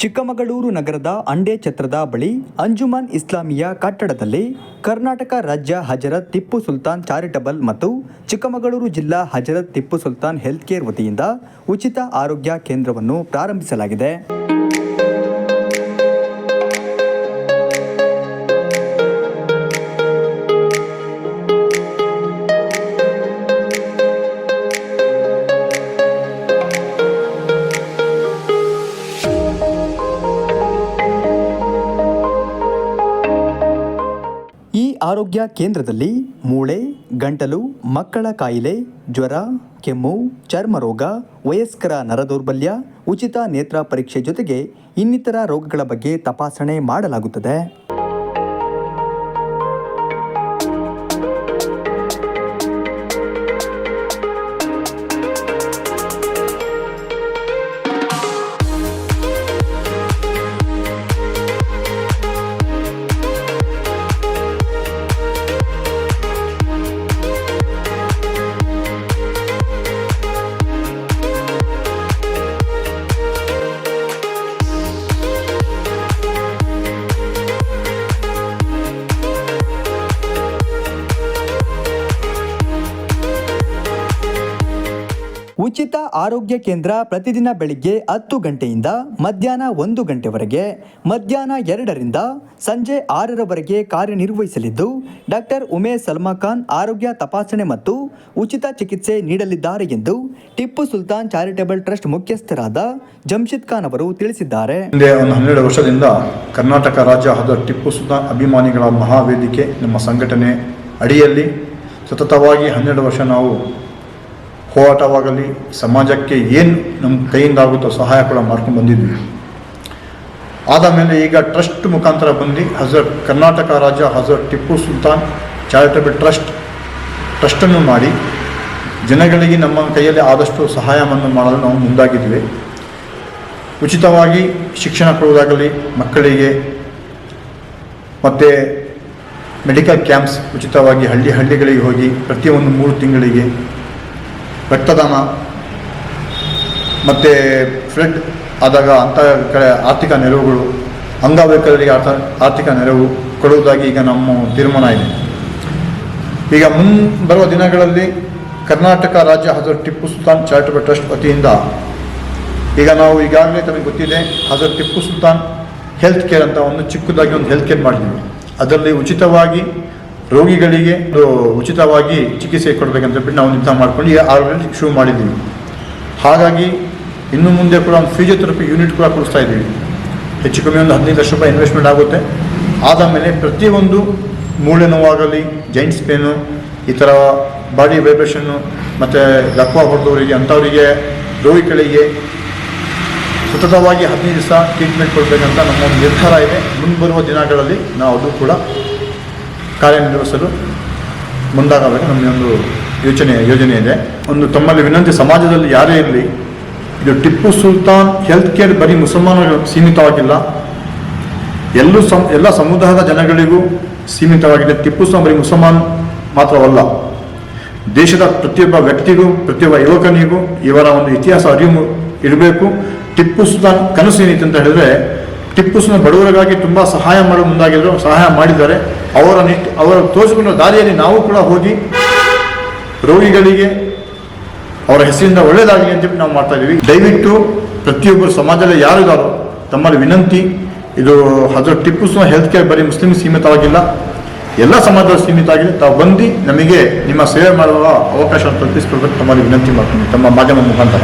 ಚಿಕ್ಕಮಗಳೂರು ನಗರದ ಅಂಡೆ ಛತ್ರದ ಬಳಿ ಅಂಜುಮನ್ ಇಸ್ಲಾಮಿಯ ಕಟ್ಟಡದಲ್ಲಿ ಕರ್ನಾಟಕ ರಾಜ್ಯ ಹಜರತ್ ಟಿಪ್ಪು ಸುಲ್ತಾನ್ ಚಾರಿಟಬಲ್ ಮತ್ತು ಚಿಕ್ಕಮಗಳೂರು ಜಿಲ್ಲಾ ಹಜರತ್ ಟಿಪ್ಪು ಸುಲ್ತಾನ್ ಹೆಲ್ತ್ ಕೇರ್ ವತಿಯಿಂದ ಉಚಿತ ಆರೋಗ್ಯ ಕೇಂದ್ರವನ್ನು ಪ್ರಾರಂಭಿಸಲಾಗಿದೆ. ಆರೋಗ್ಯ ಕೇಂದ್ರದಲ್ಲಿ ಮೂಳೆ, ಗಂಟಲು, ಮಕ್ಕಳ ಕಾಯಿಲೆ, ಜ್ವರ, ಕೆಮ್ಮು, ಚರ್ಮ ರೋಗ, ವಯಸ್ಕರ ನರದೌರ್ಬಲ್ಯ, ಉಚಿತ ನೇತ್ರ ಪರೀಕ್ಷೆ ಜೊತೆಗೆ ಇನ್ನಿತರ ರೋಗಗಳ ಬಗ್ಗೆ ತಪಾಸಣೆ ಮಾಡಲಾಗುತ್ತದೆ. ಉಚಿತ ಆರೋಗ್ಯ ಕೇಂದ್ರ ಪ್ರತಿದಿನ ಬೆಳಿಗ್ಗೆ ಹತ್ತು ಗಂಟೆಯಿಂದ ಮಧ್ಯಾಹ್ನ ಒಂದು ಗಂಟೆವರೆಗೆ, ಮಧ್ಯಾಹ್ನ ಎರಡರಿಂದ ಸಂಜೆ ಆರರವರೆಗೆ ಕಾರ್ಯನಿರ್ವಹಿಸಲಿದ್ದು, ಡಾಕ್ಟರ್ ಉಮೇಶ್ ಸಲ್ಮಾ ಖಾನ್ ಆರೋಗ್ಯ ತಪಾಸಣೆ ಮತ್ತು ಉಚಿತ ಚಿಕಿತ್ಸೆ ನೀಡಲಿದ್ದಾರೆ ಎಂದು ಟಿಪ್ಪು ಸುಲ್ತಾನ್ ಚಾರಿಟೇಬಲ್ ಟ್ರಸ್ಟ್ ಮುಖ್ಯಸ್ಥರಾದ ಜಮ್ಶಿದ್ ಖಾನ್ ಅವರು ತಿಳಿಸಿದ್ದಾರೆ. ಒಂದು ಹನ್ನೆರಡು ವರ್ಷದಿಂದ ಕರ್ನಾಟಕ ರಾಜ್ಯ ಹಾಗೂ ಟಿಪ್ಪು ಸುಲ್ತಾನ್ ಅಭಿಮಾನಿಗಳ ಮಹಾವೇದಿಕೆ ನಮ್ಮ ಸಂಘಟನೆ ಅಡಿಯಲ್ಲಿ ಸತತವಾಗಿ ಹನ್ನೆರಡು ವರ್ಷ ನಾವು ಹೋರಾಟವಾಗಲಿ ಸಮಾಜಕ್ಕೆ ಏನು ನಮ್ಮ ಕೈಯಿಂದಾಗುತ್ತೋ ಸಹಾಯ ಕೂಡ ಮಾಡ್ಕೊಂಡು ಬಂದಿದ್ವಿ. ಆದ ಮೇಲೆ ಈಗ ಟ್ರಸ್ಟ್ ಮುಖಾಂತರ ಬಂದು ಹಜರತ್ ಕರ್ನಾಟಕ ರಾಜ್ಯ ಹಜರತ್ ಟಿಪ್ಪು ಸುಲ್ತಾನ್ ಚಾರಿಟಬಲ್ ಟ್ರಸ್ಟ್ ಟ್ರಸ್ಟನ್ನು ಮಾಡಿ ಜನಗಳಿಗೆ ನಮ್ಮ ಕೈಯಲ್ಲಿ ಆದಷ್ಟು ಸಹಾಯವನ್ನು ಮಾಡಲು ನಾವು ಮುಂದಾಗಿದ್ವಿ. ಉಚಿತವಾಗಿ ಶಿಕ್ಷಣ ಕೊಡುವುದಾಗಲಿ, ಮಕ್ಕಳಿಗೆ ಮತ್ತು ಮೆಡಿಕಲ್ ಕ್ಯಾಂಪ್ಸ್ ಉಚಿತವಾಗಿ ಹಳ್ಳಿ ಹಳ್ಳಿಗಳಿಗೆ ಹೋಗಿ ಪ್ರತಿಯೊಂದು ಮೂರು ತಿಂಗಳಿಗೆ ರಕ್ತದಾನ ಮತ್ತು ಫ್ಲಡ್ ಆದಾಗ ಅಂಥ ಕಡೆ ಆರ್ಥಿಕ ನೆರವುಗಳು ಅಂಗವೈಕಲರಿಗೆ ಆರ್ಥ, ಆರ್ಥಿಕ ನೆರವು ಕೊಡುವುದಾಗಿ ಈಗ ನಮ್ಮ ತೀರ್ಮಾನ ಇದೆ. ಈಗ ಮುನ್, ಬರುವ ದಿನಗಳಲ್ಲಿ ಕರ್ನಾಟಕ ರಾಜ್ಯ ಹಜರತ್ ಟಿಪ್ಪು ಸುಲ್ತಾನ್ ಚಾರಿಟಬಲ್ ಟ್ರಸ್ಟ್ ವತಿಯಿಂದ ಈಗ ನಾವು ಈಗಾಗಲೇ ತಮಗೆ ಗೊತ್ತಿದೆ, ಹಜರತ್ ಟಿಪ್ಪು ಸುಲ್ತಾನ್ ಹೆಲ್ತ್ ಕೇರ್ ಅಂತ ಒಂದು ಚಿಕ್ಕದಾಗಿ ಒಂದು ಹೆಲ್ತ್ ಕೇರ್ ಮಾಡಿದ್ದೀವಿ ಅದರಲ್ಲಿ ಉಚಿತವಾಗಿ ರೋಗಿಗಳಿಗೆ ಉಚಿತವಾಗಿ ಚಿಕಿತ್ಸೆ ಕೊಡಬೇಕಂತ ಬಿಟ್ಟು ನಾವು ನಿರ್ಧಾರ ಮಾಡಿಕೊಂಡು ಈ ಆರೋಗ್ಯ ಶುರು ಮಾಡಿದ್ದೀವಿ. ಹಾಗಾಗಿ ಇನ್ನು ಮುಂದೆ ಕೂಡ ಒಂದು ಫಿಸಿಯೋಥೆರಪಿ ಯೂನಿಟ್ ಕೂಡ ಕೊಡಿಸ್ತಾ ಇದ್ದೀವಿ. ಹೆಚ್ಚು ಕಮ್ಮಿ ಒಂದು ಹದಿನೈದು ಲಕ್ಷ ರೂಪಾಯಿ ಇನ್ವೆಸ್ಟ್ಮೆಂಟ್ ಆಗುತ್ತೆ. ಆದ ಮೇಲೆ ಪ್ರತಿಯೊಂದು ಮೂಳೆ ನೋವಾಗಲಿ ಜೈಂಟ್ಸ್ ಪೇನು ಈ ಥರ ಬಾಡಿ ವೈಬ್ರೇಷನ್ನು ಮತ್ತು ಲಕ್ವ ಹೊಡೆದವರಿಗೆ, ಅಂಥವರಿಗೆ, ರೋಗಿಗಳಿಗೆ ಸತತವಾಗಿ ಹದಿನೈದು ದಿವಸ ಟ್ರೀಟ್ಮೆಂಟ್ ಕೊಡಬೇಕಂತ ನಮ್ಮ ನಿರ್ಧಾರ ಇದೆ. ಮುಂಬರುವ ದಿನಗಳಲ್ಲಿ ನಾವು ಅದು ಕೂಡ ಕಾರ್ಯನಿರ್ವಹಿಸಲು ಮುಂದಾಗಬೇಕು. ನಮ್ಮ ಒಂದು ಯೋಚನೆ, ಯೋಜನೆ ಇದೆ. ಒಂದು ತಮ್ಮಲ್ಲಿ ವಿನಂತಿ, ಸಮಾಜದಲ್ಲಿ ಯಾರೇ ಇರಲಿ, ಇದು ಟಿಪ್ಪು ಸುಲ್ತಾನ್ ಹೆಲ್ತ್ ಕೇರ್ ಬರೀ ಮುಸಲ್ಮಾನರು ಸೀಮಿತವಾಗಿಲ್ಲ. ಎಲ್ಲೂ ಸಮ ಎಲ್ಲ ಸಮುದಾಯದ ಜನಗಳಿಗೂ ಸೀಮಿತವಾಗಿದೆ. ಟಿಪ್ಪು ಸುಲ್ತಾನ್ ಬರೀ ಮುಸಲ್ಮಾನ್ ಮಾತ್ರವಲ್ಲ, ದೇಶದ ಪ್ರತಿಯೊಬ್ಬ ವ್ಯಕ್ತಿಗೂ, ಪ್ರತಿಯೊಬ್ಬ ಯುವಕನಿಗೂ ಇವರ ಒಂದು ಇತಿಹಾಸ, ಅರಿವು ಇರಬೇಕು. ಟಿಪ್ಪು ಸುಲ್ತಾನ್ ಕನಸು ಏನಿತ್ತು ಅಂತ ಹೇಳಿದ್ರೆ ಟಿಪ್ಪು ಸುಲ್ತಾನ್ ಬಡವರಿಗಾಗಿ ತುಂಬ ಸಹಾಯ ಮಾಡಲು ಮುಂದಾಗಿದ್ರು ಸಹಾಯ ಮಾಡಿದ್ದಾರೆ. ಅವರ ನಿಟ್ ಅವರ ತೋರಿಸಿಕೊಂಡ ದಾರಿಯಲ್ಲಿ ನಾವು ಕೂಡ ಹೋಗಿ ರೋಗಿಗಳಿಗೆ ಅವರ ಹೆಸರಿಂದ ಒಳ್ಳೆಯದಾಗಲಿ ಅಂತ ನಾವು ಮಾಡ್ತಾ ಇದ್ದೀವಿ. ದಯವಿಟ್ಟು ಪ್ರತಿಯೊಬ್ಬರು ಸಮಾಜದಲ್ಲಿ ಯಾರಿದ್ದಾರೋ ತಮ್ಮಲ್ಲಿ ವಿನಂತಿ, ಇದು ಹಜರತ್ ಟಿಪ್ಪು ಸುಲ್ತಾನ್ ಹೆಲ್ತ್ ಕೇರ್ ಬರೀ ಮುಸ್ಲಿಂ ಸೀಮಿತವಾಗಿಲ್ಲ. ಎಲ್ಲ ಸಮಾಜದಲ್ಲಿ ಸೀಮಿತ ಆಗಿದೆ. ತಾವು ಬಂದು ನಮಗೆ ನಿಮ್ಮ ಸೇವೆ ಮಾಡುವ ಅವಕಾಶ ತಪ್ಪಿಸಿಕೊಳ್ಬೇಕು ತಮ್ಮಲ್ಲಿ ವಿನಂತಿ ಮಾಡ್ತೀನಿ. ತಮ್ಮ ಮಾಧ್ಯಮ ಮುಖಾಂತರ.